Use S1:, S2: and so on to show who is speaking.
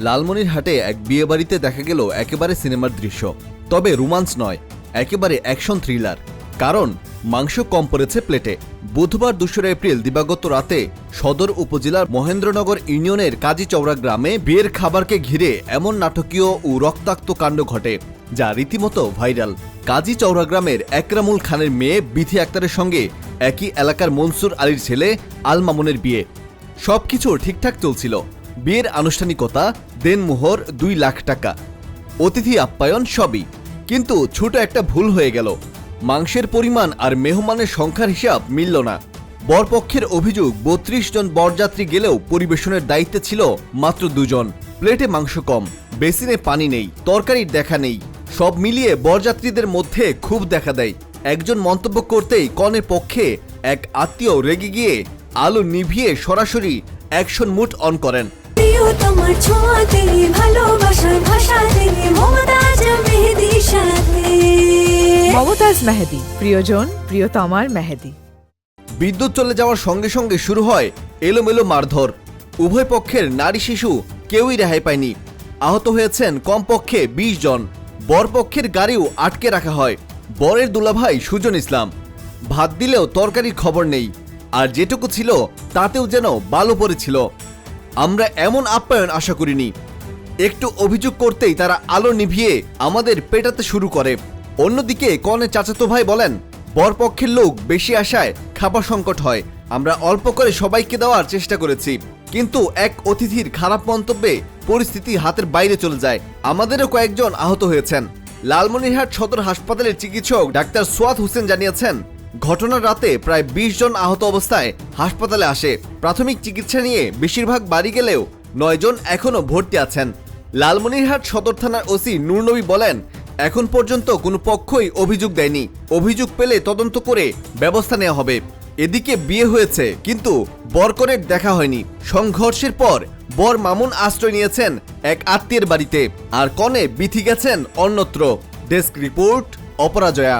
S1: লালমনিরহাটে এক বিয়েবাড়িতে দেখা গেল একেবারে সিনেমার দৃশ্য। তবে রোমান্স নয়, একেবারে অ্যাকশন থ্রিলার। কারণ, মাংস কম পড়েছে প্লেটে। বুধবার দোসরা এপ্রিল দিবাগত রাতে সদর উপজেলার মহেন্দ্রনগর ইউনিয়নের কাজী চৌরা গ্রামে বিয়ের খাবারকে ঘিরে এমন নাটকীয় ও রক্তাক্ত কাণ্ড ঘটে, যা রীতিমতো ভাইরাল। কাজী চৌরা গ্রামের একরামুল খানের মেয়ে বিথি আক্তারের সঙ্গে একই এলাকার মনসুর আলীর ছেলে আল মামুনের বিয়ে। সবকিছু ঠিকঠাক চলছিল। বিয়ের আনুষ্ঠানিকতা দেনমোহর দুই লাখ টাকা। অতিথি আপ্যায়ন সবই। কিন্তু ছোট একটা ভুল হয়ে গেল। মাংসের পরিমাণ আর মেহমানের সংখ্যার হিসাব মিলল না। বরপক্ষের অভিযোগ, বত্রিশ জন বরযাত্রী গেলেও পরিবেশনের দায়িত্বে ছিল মাত্র দুজন। প্লেটে মাংস কম, বেসিনে পানি নেই, তরকারির দেখা নেই। সব মিলিয়ে বরযাত্রীদের মধ্যে খুব দেখা দেয়। একজন মন্তব্য করতেই কনের পক্ষে এক আত্মীয় রেগে গিয়ে আলো নিভিয়ে সরাসরি অ্যাকশন মুড অন করেন।
S2: তোমার ছোঁয়াতে ভালোবাসার ভাষাতে মমতাজ মেহেদি সাথে।
S3: মমতাজ মেহেদি প্রিয়জন প্রিয়তমার মেহেদি।
S1: বিদ্যুৎ চলে যাওয়ার সঙ্গে সঙ্গে শুরু হয় এলোমেলো মারধর। উভয় পক্ষের নারী শিশু কেউই রেহাই পায়নি। আহত হয়েছেন কমপক্ষে ২০ জন। বরপক্ষের গাড়িও আটকে রাখা হয়। বরের দুলাভাই সুজন ইসলাম। ভাত দিলেও তরকারির খবর নেই। আর যেটুকু ছিল, তাতেও যেন বালো পড়েছিল। আমরা এমন আপ্যায়ন আশা করিনি। একটু অভিযোগ করতেই তারা আলো নিভিয়ে আমাদের পেটাতে শুরু করে। অন্যদিকে কনে চাচাতো ভাই বলেন, বরপক্ষের লোক বেশি আসায় খাবার সংকট হয়। আমরা অল্প করে সবাইকে দেওয়ার চেষ্টা করেছি। কিন্তু এক অতিথির খারাপ মন্তব্যে পরিস্থিতি হাতের বাইরে চলে যায়। আমাদেরও কয়েকজন আহত হয়েছেন। লালমনিরহাট সদর হাসপাতালের চিকিৎসক ডাক্তার সোয়াদ হোসেন জানিয়েছেন ঘটনার রাতে প্রায় ২০ জন আহত অবস্থায় হাসপাতালে আসে। প্রাথমিক চিকিৎসা নিয়ে বেশিরভাগ বাড়ি গেলেও নয়জন এখনও ভর্তি আছেন। লালমনিরহাট সদর থানার ওসি নূরনবী বলেন, এখন পর্যন্ত কোনো পক্ষই অভিযোগ দেয়নি। অভিযোগ পেলে তদন্ত করে ব্যবস্থা নেওয়া হবে। এদিকে বিয়ে হয়েছে, কিন্তু বরকনের দেখা হয়নি। সংঘর্ষের পর বর মামুন আশ্রয় নিয়েছেন এক আত্মীয়ের বাড়িতে, আর কনে বিথি গেছেন অন্যত্র। Desk report Aparajaya.